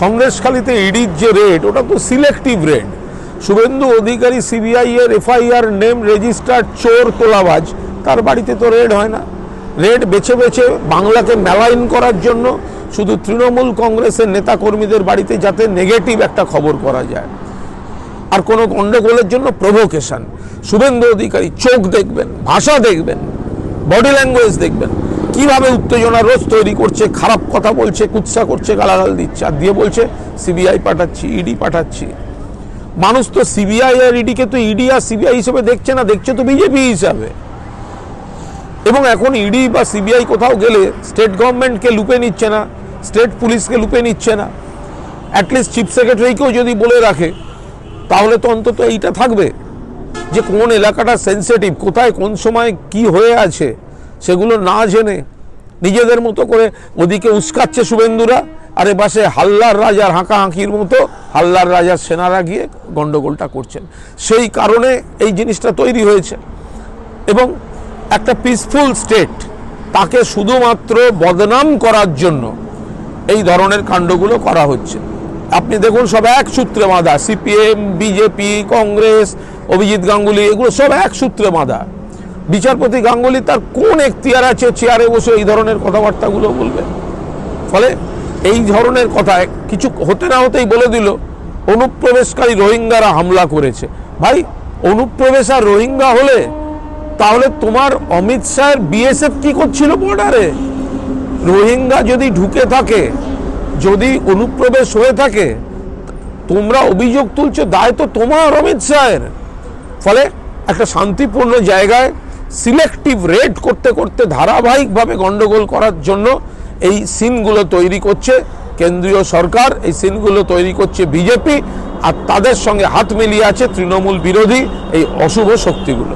সন্দেশখালিতে ইডির যে রেড ওটা তো selective raid Suvendu Adhikari CBI এর এফআইআর নেম রেজিস্টার্ড চোর তোলাবাজ, তার বাড়িতে তো রেড হয় না। রেড বেছে বেছে বাংলাকে মেলাইন করার জন্য শুধু তৃণমূল কংগ্রেসের নেতাকর্মীদের বাড়িতে যাতে নেগেটিভ একটা খবর করা যায়। আর কোনো গণ্ডগোলের জন্য প্রভোকেশন শুভেন্দু অধিকারী চোখ দেখবেন, ভাষা দেখবেন বডি ল্যাঙ্গুয়েজ দেখবেন। কীভাবে উত্তেজনা রোজ তৈরি করছে, খারাপ কথা বলছে, কুৎসা করছে, গালাগাল দিচ্ছে, আর দিয়ে বলছে সিবিআই পাঠাচ্ছি ইডি পাঠাচ্ছি। মানুষ তো সিবিআই আর ইডিকে তো ইডি আর সিবিআই হিসেবে দেখছে না, দেখছে তো বিজেপি হিসাবে। এবং এখন ইডি বা সিবিআই কোথাও গেলে স্টেট গভর্নমেন্টকে লুপে নিচ্ছে না স্টেট পুলিশকে লুপে নিচ্ছে না। অ্যাটলিস্ট চিফ সেক্রেটারিকেও যদি বলে রাখে, তাহলে তো অন্তত এইটা থাকবে যে কোন এলাকাটা সেন্সিটিভ কোথায়, কোন সময় কি হয়ে আছে, সেগুলো না জেনে নিজেদের মতো করে ওদিকে উস্কাচ্ছে শুভেন্দুরা, আর এ পাশে হাল্লার রাজার হাঁকাহাঁকির মতো হাল্লার রাজার সেনারা গিয়ে গন্ডগোলটা করছেন। সেই কারণে এই জিনিসটা তৈরি হয়েছে। এবং একটা পিসফুল স্টেট তাকে শুধুমাত্র বদনাম করার জন্য এই ধরনের কাণ্ডগুলো করা হচ্ছে। আপনি দেখুন সব এক সূত্রে বাঁধা, সিপিএম, বিজেপি, কংগ্রেস, অভিজিৎ গাঙ্গুলি, এগুলো সব এক সূত্রে বাঁধা। বিচারপতি গাঙ্গুলি তার কোন এখতিয়ার আছে চেয়ারে বসে এই ধরনের কথাবার্তাগুলো বলবে? ফলে এই ধরনের কথা কিছু হতে না হতেই বলে দিল, অনুপ্রবেশকারী রোহিঙ্গারা হামলা করেছে। ভাই, অনুপ্রবেশ আর রোহিঙ্গা হলে তাহলে তোমার অমিত শাহের বিএসএফ কি করছিল বর্ডারে? রোহিঙ্গা যদি ঢুকে থাকে, যদি অনুপ্রবেশ হয়ে থাকে, তোমরা অভিযোগ তুলছো, দায় তো তোমার অমিত শাহের। ফলে একটা শান্তিপূর্ণ জায়গায় সিলেক্টিভ রেড করতে করতে ধারাবাহিকভাবে গণ্ডগোল করার জন্য এই সিনগুলো তৈরি করছে কেন্দ্রীয় সরকার। এই সিনগুলো তৈরি করছে বিজেপি আর তাদের সঙ্গে হাত মিলিয়ে আছে তৃণমূল বিরোধী এই অশুভ শক্তিগুলো।